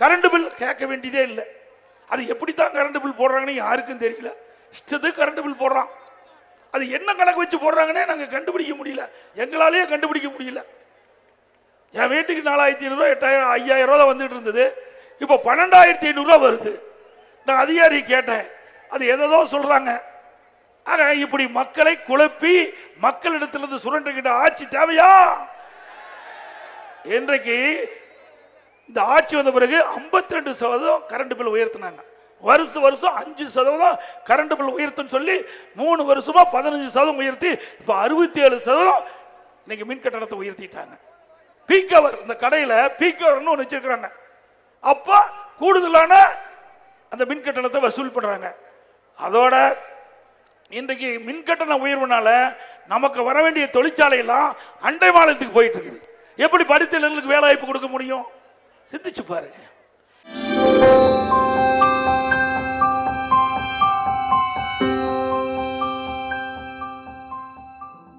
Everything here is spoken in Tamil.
கரண்ட் பில் கேட்க வேண்டியதே இல்லை. அது எப்படி தான் கரண்ட் பில் போடுறாங்கன்னு யாருக்கும் தெரியல. இஷ்டத்துக்கு கரண்ட் பில் போடுறான். அது என்ன கணக்கு வச்சு போடுறாங்கன்னே நாங்கள் கண்டுபிடிக்க முடியல. எங்களாலேயே கண்டுபிடிக்க முடியல. என் வீட்டுக்கு நாலாயிரத்தி ஐநூறுரூவா எட்டாயிரம் ஐயாயிரம் ரூபா வந்துட்டு இருந்தது. இப்போ பன்னெண்டாயிரத்தி ஐநூறுரூவா வருது. நான் அதிகாரி கேட்டேன். அது எதோ சொல்கிறாங்க ஆக இப்படி மக்களை குழப்பி மக்களிடத்திலிருந்து சுரண்டுகிட்ட ஆட்சி தேவையா? இன்றைக்கு இந்த ஆட்சி வந்த பிறகு 52% ரெண்டு சதவீதம் கரண்ட் பில் உயர்த்தினாங்க. வருஷம் வருஷம் அஞ்சு சதவீதம் கரண்ட் பில் உயர்த்துன்னு சொல்லி மூணு வருஷமா பதினஞ்சு சதவீதம் உயர்த்தி இப்போ அறுபத்தி ஏழு சதவீதம் இன்னைக்கு மின் கட்டணத்தை உயர்த்திட்டாங்க. பீக் அவர் இந்த கடையில் பீக் அவர்னு ஒன்று வச்சிருக்கிறாங்க. அப்போ கூடுதலான அந்த மின் கட்டணத்தை வசூல் பண்ணுறாங்க அதோட இன்றைக்கு மின் கட்டண உயர்வுனால நமக்கு வர வேண்டிய தொழிற்சாலையெல்லாம் அண்டை மாநிலத்துக்கு போயிட்டு இருக்குது. எப்படி படித்த இளைஞர்களுக்கு வேலை வாய்ப்பு கொடுக்க முடியும்? சிந்திச்சு பாருங்க